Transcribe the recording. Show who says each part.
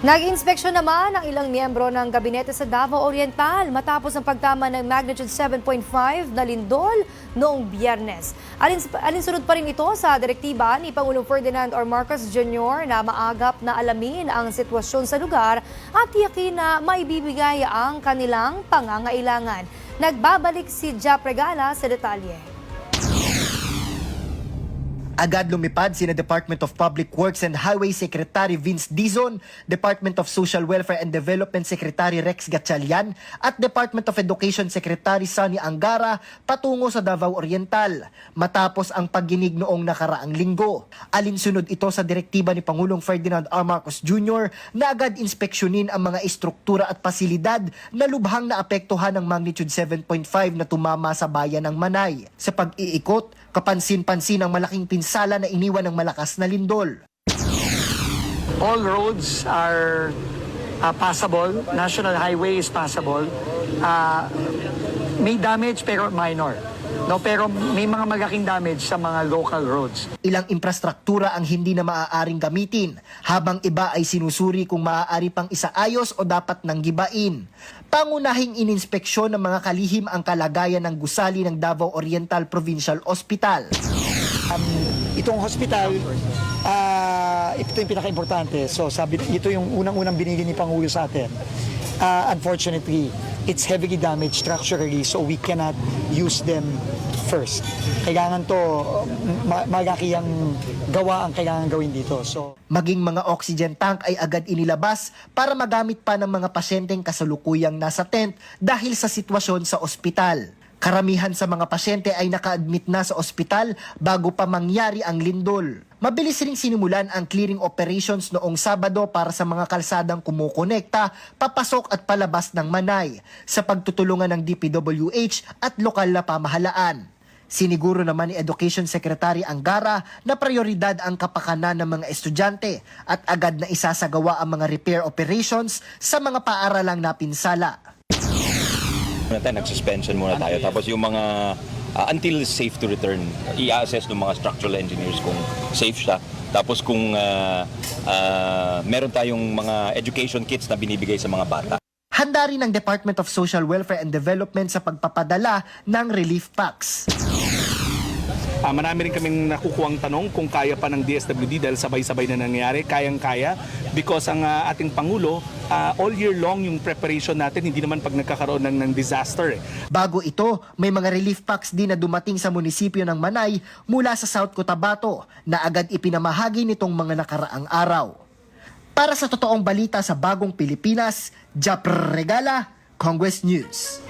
Speaker 1: Nag-inspeksyon naman ang ilang miyembro ng gabinete sa Davao Oriental matapos ang pagtama ng magnitude 7.5 na lindol noong biyernes. Alin, alinsunod pa rin ito sa direktiba ni Pangulong Ferdinand R. Marcos Jr. na maagap na alamin ang sitwasyon sa lugar at tiyakin na maibibigay ang kanilang pangangailangan. Nagbabalik si Jap Regala sa detalye.
Speaker 2: Agad lumipad sina Department of Public Works and Highway Secretary Vince Dizon, Department of Social Welfare and Development Secretary Rex Gatchalian at Department of Education Secretary Sunny Angara patungo sa Davao Oriental matapos ang pagginig noong nakaraang linggo. Alinsunod ito sa direktiba ni Pangulong Ferdinand R. Marcos Jr. na agad inspeksyonin ang mga istruktura at pasilidad na lubhang naapektuhan ng magnitude 7.5 na tumama sa bayan ng Manay. Sa pag-iikot, kapansin-pansin ang malaking pinsala na iniwan ng malakas na lindol.
Speaker 3: all roads are uh, passable. National highway is passable. Uh, may damage pero minor. No, pero may mga malaking damage sa mga local roads.
Speaker 2: Ilang infrastruktura ang hindi na maaaring gamitin, habang iba ay sinusuri kung maaari pang isaayos o dapat nang gibain. Pangunahing ininspeksyon ng mga kalihim ang kalagayan ng gusali ng Davao Oriental Provincial Hospital.
Speaker 4: Itong hospital, ah ito yung pinaka-importante. So sabi, ito yung unang-unang binigay ni Pangulo sa atin. Ah, unfortunately, it's heavily damaged structurally so we cannot use them first. Kailangan to, ma- malaki ang gawa ang kailangan gawin dito. So
Speaker 2: Maging mga oxygen tank ay agad inilabas para magamit pa ng mga pasyenteng kasalukuyang nasa tent dahil sa sitwasyon sa ospital. Karamihan sa mga pasyente ay naka-admit na sa ospital bago pa mangyari ang lindol. Mabilis ring sinimulan ang clearing operations noong Sabado para sa mga kalsadang kumukonekta, papasok at palabas ng Manay sa pagtutulungan ng DPWH at lokal na pamahalaan. Siniguro naman ni Education Secretary Angara na prioridad ang kapakanan ng mga estudyante at agad na isasagawa ang mga repair operations sa mga paaralang napinsala.
Speaker 5: Muna tayo, nag-suspension muna tayo. Tapos yung mga uh, until safe to return, i-assess ng mga structural engineers kung safe siya. Tapos kung uh, uh, meron tayong mga education kits na binibigay sa mga bata.
Speaker 2: Handa rin ang Department of Social Welfare and Development sa pagpapadala ng relief packs.
Speaker 6: Ah, marami rin kaming nakukuhang tanong kung kaya pa ng DSWD dahil sabay-sabay na nangyari. Kayang-kaya because ang ah, ating Pangulo, ah, all year long yung preparation natin, hindi naman pag nagkakaroon ng, ng disaster. Eh.
Speaker 2: Bago ito, may mga relief packs din na dumating sa munisipyo ng Manay mula sa South Cotabato na agad ipinamahagi nitong mga nakaraang araw. Para sa totoong balita sa Bagong Pilipinas, Japr Regala, Congress News.